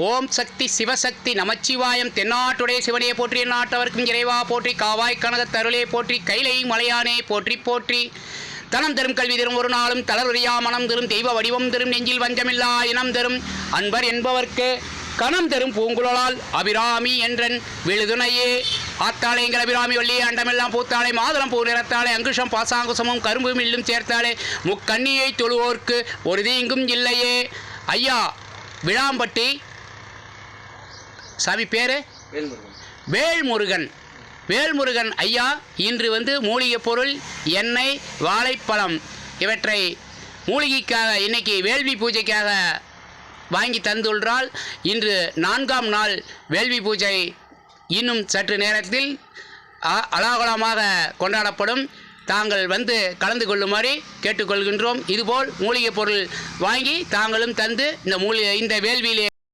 ஓம் சக்தி சிவசக்தி நமச்சிவாயம் தென்னாட்டுடைய சிவனையை போற்றி நாட்டவர்க்கும் இறைவா போற்றி காவாய் கனக தருளே போற்றி கைலை மலையானே போற்றி போற்றி. தனம் தரும் கல்வி தரும் ஒரு நாளும் தளர்வறியா மனம் தரும் தெய்வ வடிவம் தரும் நெஞ்சில் வஞ்சமில்லா இனம் தரும். அன்பர் என்பவர்க்கு கணம் தரும் பூங்குழலால் அபிராமி என்றன் விழுதுணையே. ஆத்தாளை எங்கள் அபிராமி வள்ளி அண்டமெல்லாம் பூத்தாளை மாதுளம் பூ நிறத்தாளே அங்குஷம் பாசாங்குசமும் கரும்பும் இல்லும் சேர்த்தாளே. முக்கண்ணியை தொழுவோர்க்கு ஒரு தீங்கும் இல்லையே. ஐயா விழாம்பட்டி சாமி பேர்? வேல்முருகன். வேல்முருகன் வேல்முருகன் ஐயா இன்று வந்து மூலிகை பொருள் எண்ணெய் வாழைப்பழம் இவற்றை மூலிகைக்காக இன்னைக்கு வேள்வி பூஜைக்காக வாங்கி தந்துள்ளால் இன்று நான்காம் நாள் வேள்வி பூஜை இன்னும் சற்று நேரத்தில் அ- அலாகலமாக கொண்டாடப்படும். தாங்கள் வந்து கலந்து கொள்ளுமாறு கேட்டுக்கொள்கின்றோம். இதுபோல் மூலிகை பொருள் வாங்கி தாங்களும் தந்து இந்த மூலிகை இந்த வேள்வியிலே